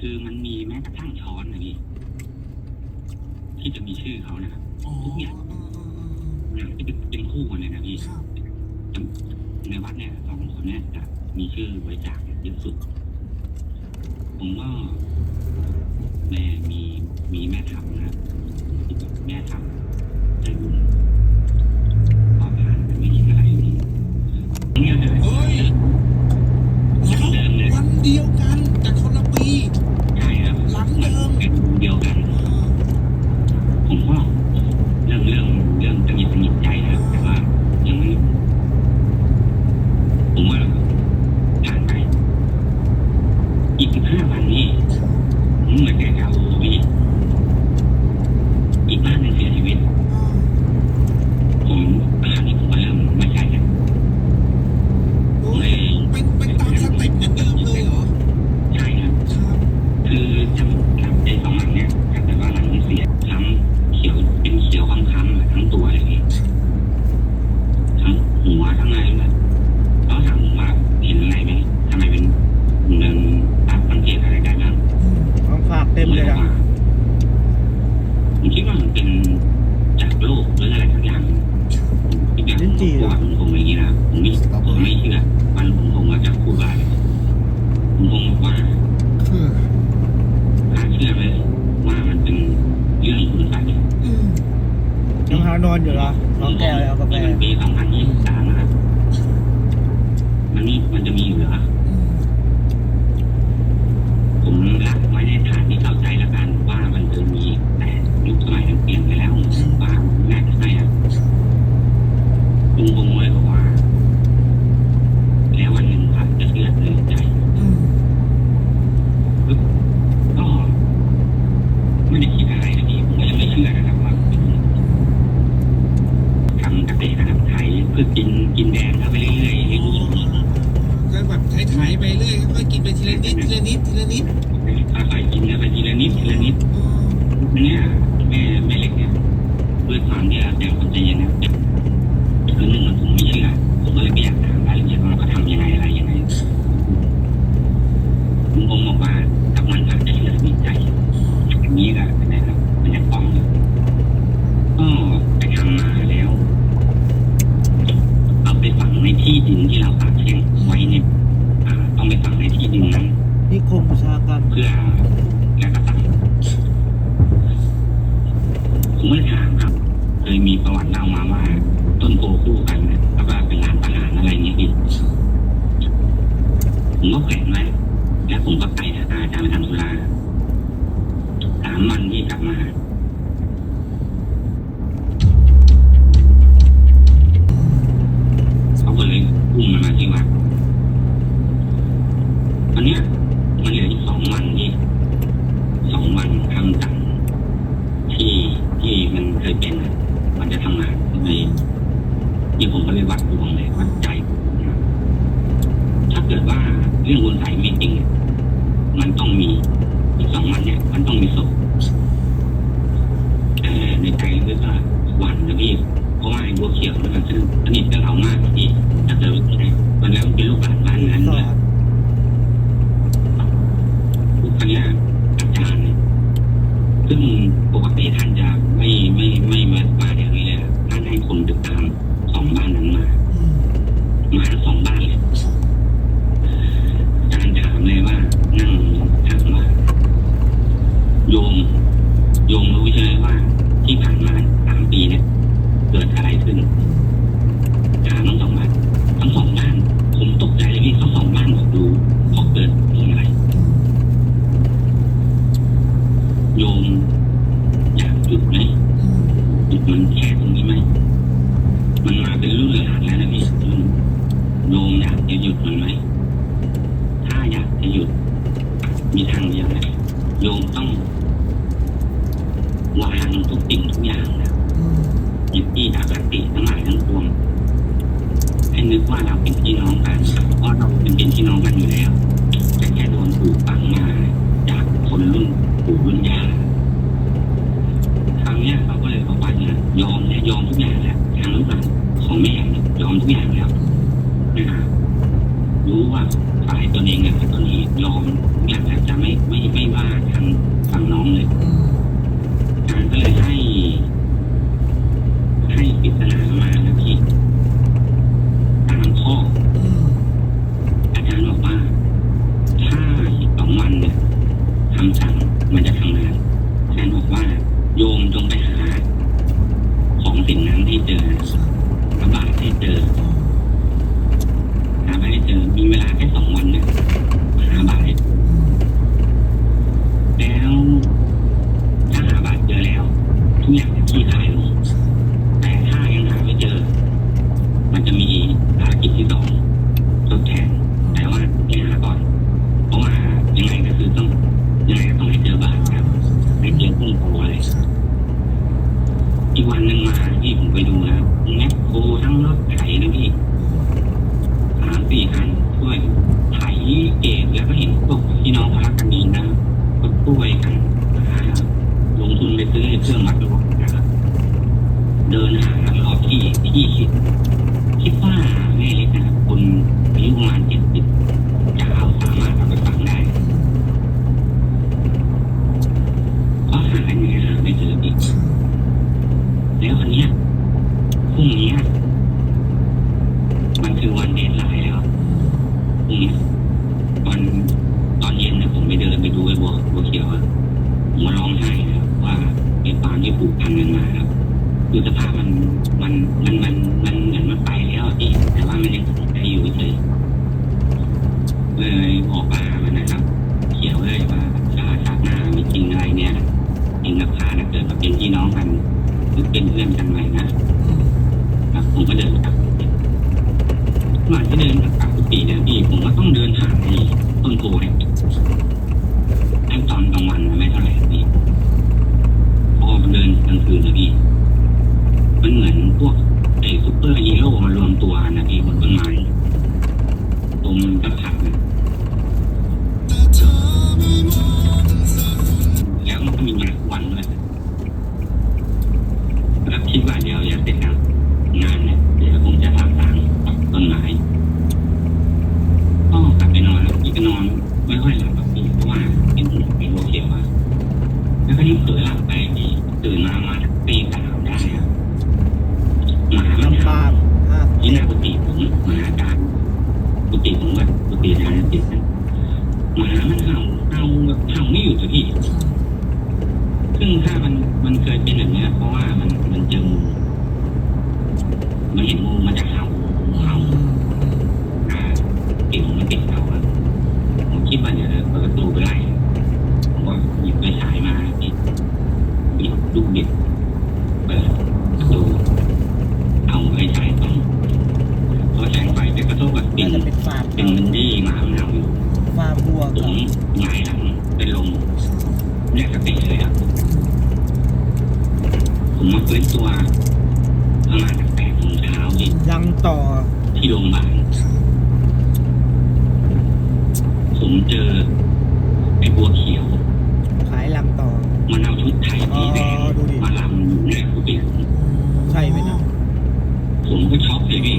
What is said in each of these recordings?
คือมันมีแม้กระทั่งช้อนนะพี่ที่จะมีชื่อเขานะครัทุกอย่างนะที่เป็นเป็นคู่กันเลยนะพี่ในวัดเนี่ยสองคนเนี่ยจะมีชื่อไว้จากเยอะสุด ผมก็แม่มีมีแม่ทัพนะครับแม่ทัพใจบุญพอผ่านไปไม่คิดอะไรพี่เนี่ยเลยเฮ้ยเดี๋วันเดียวกัน แต่คนละปีใช่ครับหลังเดิมเดียวกัน ผมก็เรื่องเรื่องเรื่องจะหยิบหยิบใจนะครับแต่ว่ายังไม่ผมว่าผ่านไปอีกห้าวันนี้ คือกินกินแด Yeah. เป็นเพื่อนกันไว้นะครับผมก็เดินกลับมาที่เดินกลับ ฟื้นตัวประมาณแปดโมงเช้าที่ยังต่อที่โรงพยาบาลผมเจอไอ้บัวเขียวขายลำต่อ มันเอาชุดไทยสีแดงมาลำอยู่หน้ากุฏิผมใช่ไหมนะผมก็ช็อกเลยพี่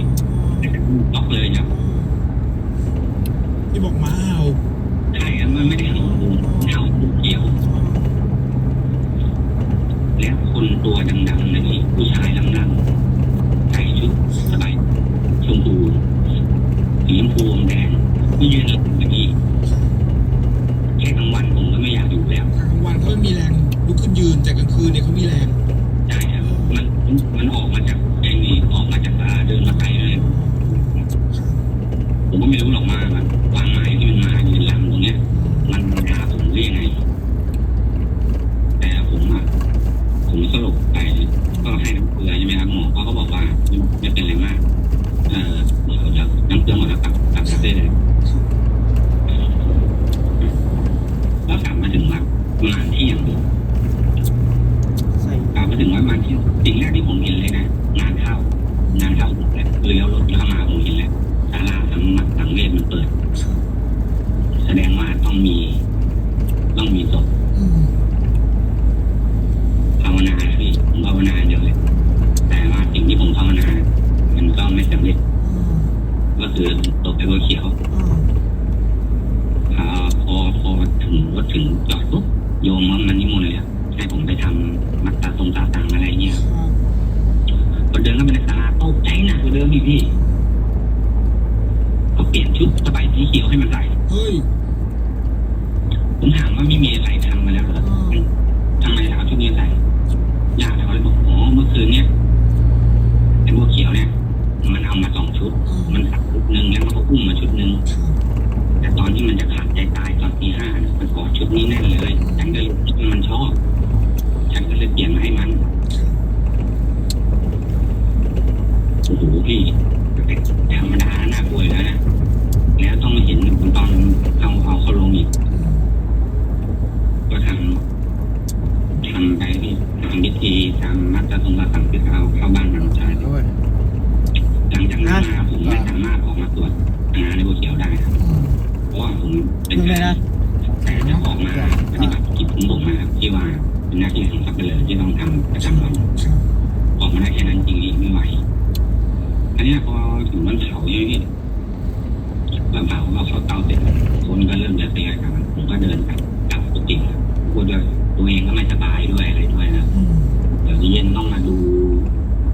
ช็อกเลยครับ ผู้ชายลำกษณะใส่ชุดสบายชมพูสีชมพูแดงมียืน สิ่งแรกที่ผมเห็นเลยนะงานเข้างานเข้าหมแล้วเรือรถเข้ามาผมเห็นแล้วศาลาสังมัดสังเวชมันเปิด ครับ แสดงว่าต้องมี ต้องมีศพ อืม ภาวนานะพี่ผมภาวนาเดียวเลย แต่ว่าสิ่งที่ผมภาวนา มันก็ไม่สำเร็จ อืม ก็คือตกไปบัวเขียว อืม พอพอพอถึงรถถึงจอดปุ๊บโยมมันนิมนต์เลยอะให้ผมไปทำมัตตาทรงตาตังอะไรเงี้ย ครับ พอเดินเข้าไปในศาลาตกใจหนักกว่าเดิมอีกพี่เขาเปลี่ยนชุดสบายสีเขียวให้มันใส่ เฮ้ย ผมถามว่าไม่มีอะไรทำมาแล้วเหรอ อืม ทำไมเอาชุดนี้ใส่ญาติเขาเลยบอกอ๋อเมื่อคืนเนี้ยไอ้บัวเขียวเนี่ย มันเอามาสองชุด อืม มันขับชุดหนึ่งแล้วมันก็อุ้มมาชุดหนึ่ง ครับ แต่ตอนที่มันจะขาดใจตายตอนตีห้าเนี่ยมันกอดชุดนี้แน่นเลยฉันก็เลยคิดว่ามันชอบ ฉันก็เลยเปลี่ยนมาให้มัน ครับ โอ้โหพี่ธรรมดาน่ากลัวอยู่แล้วนะแล้วต้องมาเห็นตอนเอาเอาเขาลงอีก อืม ก็ทำทำไปที่ทำพิธีทำมัตตสมบัติสั่งคือเอาเข้าบ้านมันชาย โอ้ย หลังจากนั้นมาผมไม่สามารถออก มาตรวจงานในบัวเขียวได้ครับอืมเพราะว่าผมเป็นยังไงการนะแต่จะออกมาปฏิบัติกิจของผมนะครับที่ว่าเป็นหน้าที่ของสับเปลือที่ต้องทำประจำวันครับออกมาได้แค่นั้นจริงๆไม่ไหวอันเนี้ยพอถึงวันเผาใช่ไหมพี่วันเผาเราเข้าเตาเสร็จคนก็เริ่มจะเสียกันผมก็เดินกลับกลับกุฏิพูดด้วยตัวเองก็ไม่สบายด้วยอะไรด้วยนะ อืม เดี๋ยวเย็นต้องมาดู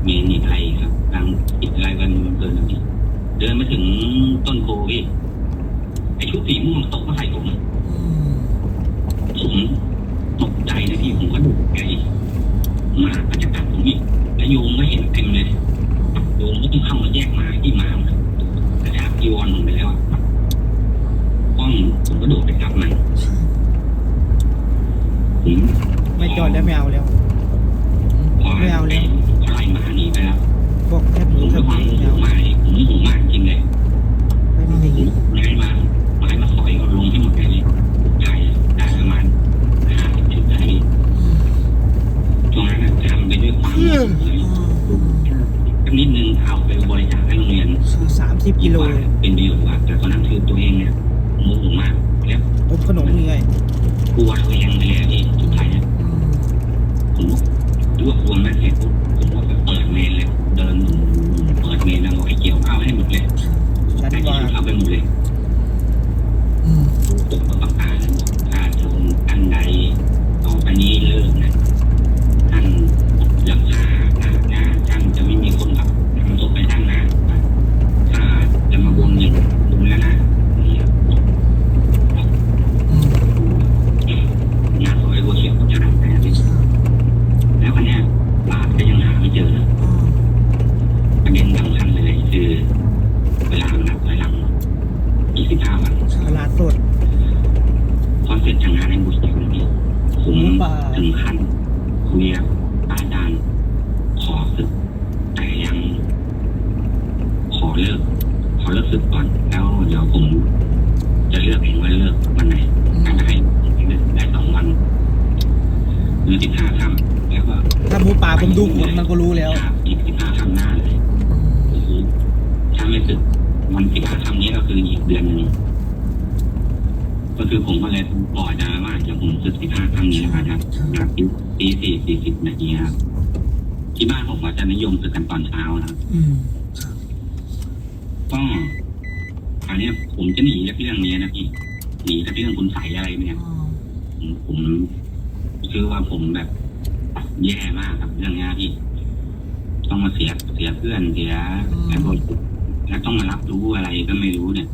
เมนอีกอะไรครับกลางกิจอะไรกันเกินแล้วพี่เดินมาถึงต้นโพพี่ไอชุดสีม่วงตกมาใส่ผม อืม ผมตกใจนะพี่ผมก็ดูไอ้หมาก็จะกัดผมอีกแล้วโยมก็เห็นเต็ มเลยโยมก็ต้องเข้ามาแยกหมาที่หมามันกระชากจีวรลงไปแล้วอะป้องผมก็โดดไปจับมันครับผมไม่จอดแล้วไม่เอาแล้วพอไม่เอาแล้วพอไล่หมาหนีไปแล้วบอกแทบผหนูมแทด้วยบความไม่โมโหเอามากผมโมโหมากจริงเลยไม่มีอย่างนี้ไม้มาไม้มาสอยก็ลงให้หมดเลยใช่ได้ประมาณห้าสิบจุดได้พี่อืมตรงนั้นน่ะทำไปด้วยความโมโหเลยอืม สามสิบกิโลเลยเป็นประโยชน์กว่าแต่ตอนนั้นคือตัวเองเนี่ยโมโหมากแล้วผมขนมยังไงกลัวตัวเองไปเลยที่สุดท้ายเนี่ยอืมผมก็รวบรวมแม่เสร็จปุ๊บผมก็ไปเปิดเมนเลยเดินเปิดเมนแล้วบอกให้เกี่ยวข้าวให้หมดเลยฉันให้ว่าเกี่ยวข้าวไปหมดเลย อืม ผมก็ประกาศบอกถ้าโจมท่านใดต่อไปนี้เลิกนะท่านหลังคาหน้าหน้าท่านจะไม่มีคนขับทำศพไปท่านนะถ้าจะมาบนอย่างบนแล้วนะนี่ครับ อืม งานซอยบัวเขียวจะทำแต่ ครับ แล้วอันเนี้ยบาทก็ยังหาไม่เจอนะ อืม ประเด็นสำคัญเลยคือเวลานับถอยหลังอีกสิบห้าวัน ตลาดสด พอเสร็จจากงานในบัวเขียวนี่ผม ถึงขั้นคุยกับอาจารย์ขอศึก แต่ยังขอเลิก ขอเลิกศึกก่อน แล้วเดี๋ยวผมจะเลือกเองว่าเลิกวันไหน อื ถ้าม จะให้ได้สองวันหรือสิบห้าค่ำแล้วก็ ถ้าหมูป่าผมดูผลมันก็รู้แล้ว อีกสิบห้าค่ำหน้าเลย คือถ้าไม่สึกวันสิบห้าคำนี้ก็คืออีกเดือนหนึ่งก็คือผมก็เลยบอกอาจารย์ว่าจะผมสึกสิบห้าคำนี้นะครับครับตีสี่สี่สิบนาทีครับ ที่บ้านผมก็จะนิยมสึกกันตอนเช้านะครับอืมครับก็อันนี้ผมจะหนีจากเรื่องนี้นะพี่หนีจากเรื่องคุณใสยอะไรเนี่ยอืมผมผมคือว่าผมแบบแย่มากครับเรื่องนี้พี่ ต้องมาเสียเสียเพื่อนเสียแล้วก็แล้วต้องมารับรู้อะไรก็ไม่รู้เนี่ย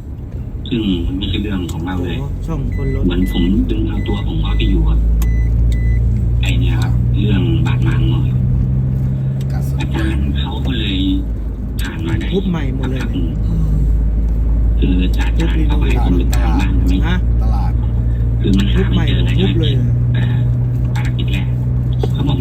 ซึ่งมันไม่ใช่เรื่องของเราโอ้เลย ช่องคนรถเหมือนผมดึงเอาตัวผมเข้าไปอยู่กับไอเนี่ยครับ เรื่องบาดหมางหน่อยกัดสุด อาจารย์เขาก็เลยผ่านมาได้ทุบใหม่หมดเลยสักพักนึ่งอืมคืออาจารย์เขาไปคนไปตามบ้านไหมฮะตลาด คือมันทุหาบใหไม่ม่เจอเลยทุบเลยแต่ภารกิจแรกเขาบอก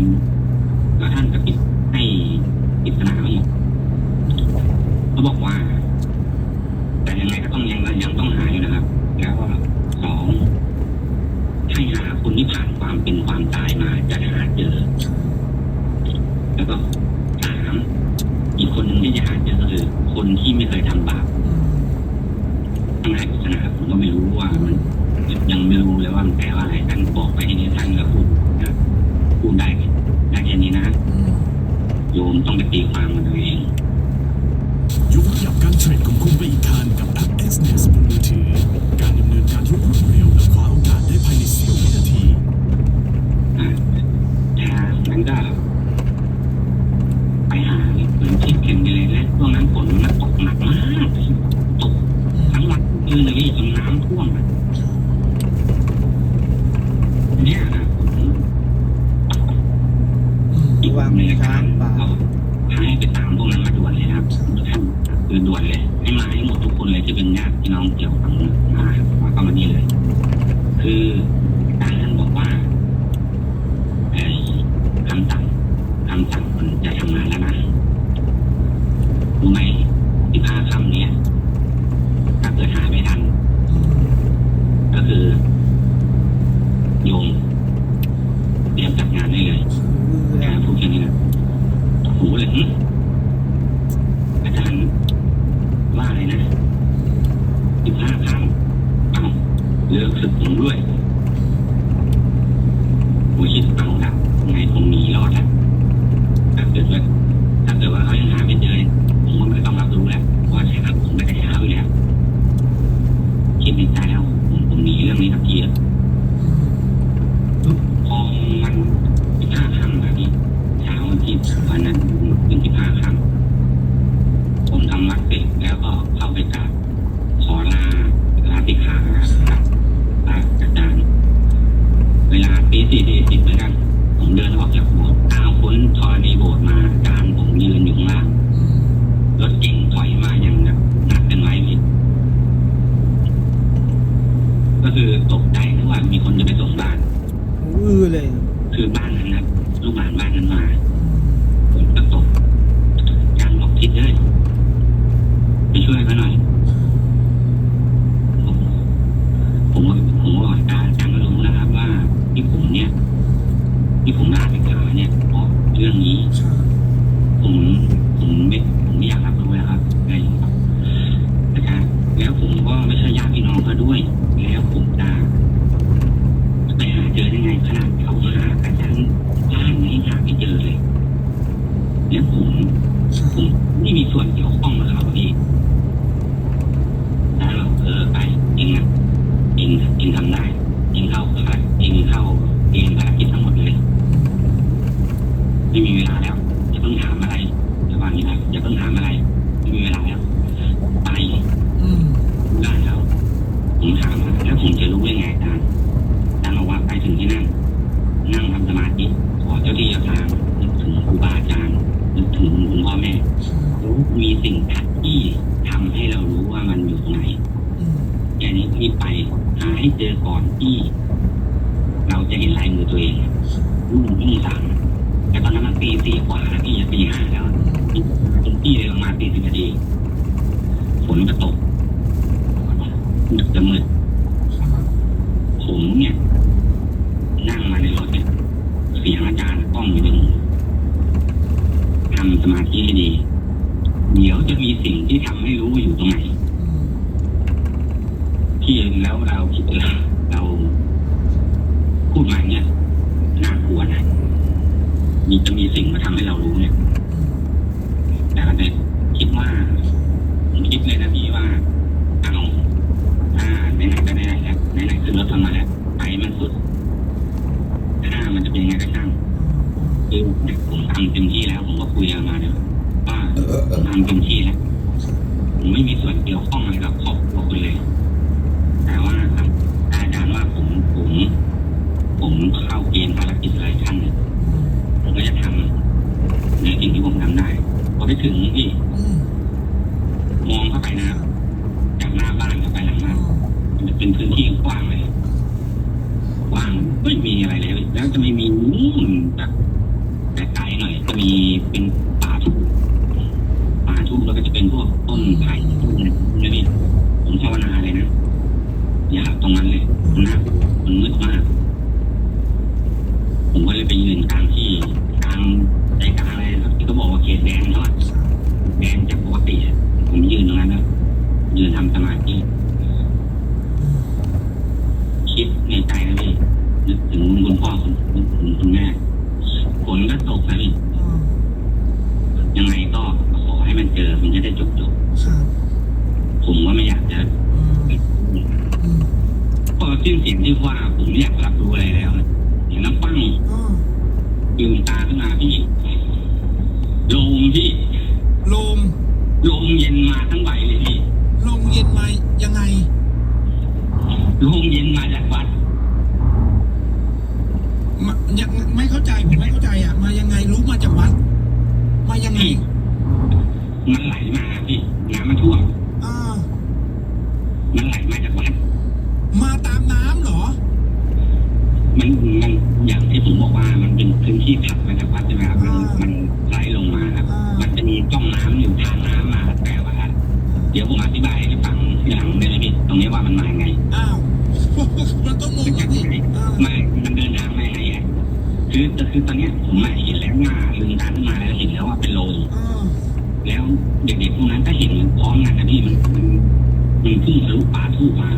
เรื่องนี้ผมผมไม่ ที่ เราจะเห็นลายมือตัวเองรุ่นที่สา ที่เอียงแล้วเราคิดเราพูดมาเนี่ยน่ากลัวนะมีจะมีสิ่งมาทำให้เรารู้เนี่ยแต่ก็เนี่คิดว่าผมคิดเลยนะพี่ว่าเอาถ้าไหนๆก็ไหนๆแล้วไหนๆขึ้นรถทำมาแล้วไปมันสุดถ้ามันจะเป็นยังไงก็ช่างคือผมทำเต็มที่แล้ว ผมก็คุยมาเนี่ยว่าทำเต็มที่แล้วผมไม่มีส่วนเกี่ยวข้องอะไรกับครอบครัวคุเลย ถึงพี่มองเข้าไปนะจากหน้าบ้านเข้าไปหลังบ้านมันจะเป็นพื้นที่กว้างเลยกว้างไม่มีอะไรเลยแล้วจะไม่มีนู่นแบบไกลๆหน่อยจะมีเป็นป่าทุ่งป่าทุ่งแล้วก็จะเป็นพวกต้นไผ่ต้นอะไรพนี่ผมภาวนาเลยนะอย่าตรงนั้นเลยนะมันมืดมาก ผมก็เลยไปยืนกลางที่กลางใจกลางเลยที่เขาบอกว่าเขตแดงเท่าะ แกนจากปกติผมยืนตรงนั้นนะยืนทำสมาธิคิดในใจนะพี่นึกถึงคุณพ่อคุณคุณคุณแม่ฝนก็ตกนะพี่ยังไงก็ขอให้มันเจอมันจะได้จบจบผมก็ไม่อยากจะพอสิ้นเสียงที่ว่า ผมอยากรับรู้อะไรแล้วอย่าน้ำปั้งยืนตา พื้นที่ถัดมาจากวัดใช่ไหมครับมันมันไหลลงมาครับ มันจะมีจ้องน้ำอยู่ทางน้ำมาแต่ว่าเดี๋ยวผมอธิบายให้ฟังทีหลังได้เลยพี่ตรงนี้ว่ามันมาไงอ้าวมันต้องงงอะพี่อ่าไม่มันเดินทางมาไงอะคือคือตอนเนี้ยผมมาเห็นแล้วว่าลืมตาขึ้นมาแล้วเห็นแล้วว่าเป็นโลง อ่าแล้วเด็กๆพวกนั้นก็เห็นพร้อมกันนะพี่มันมันมันพุ่งทะลุป่าทูบมา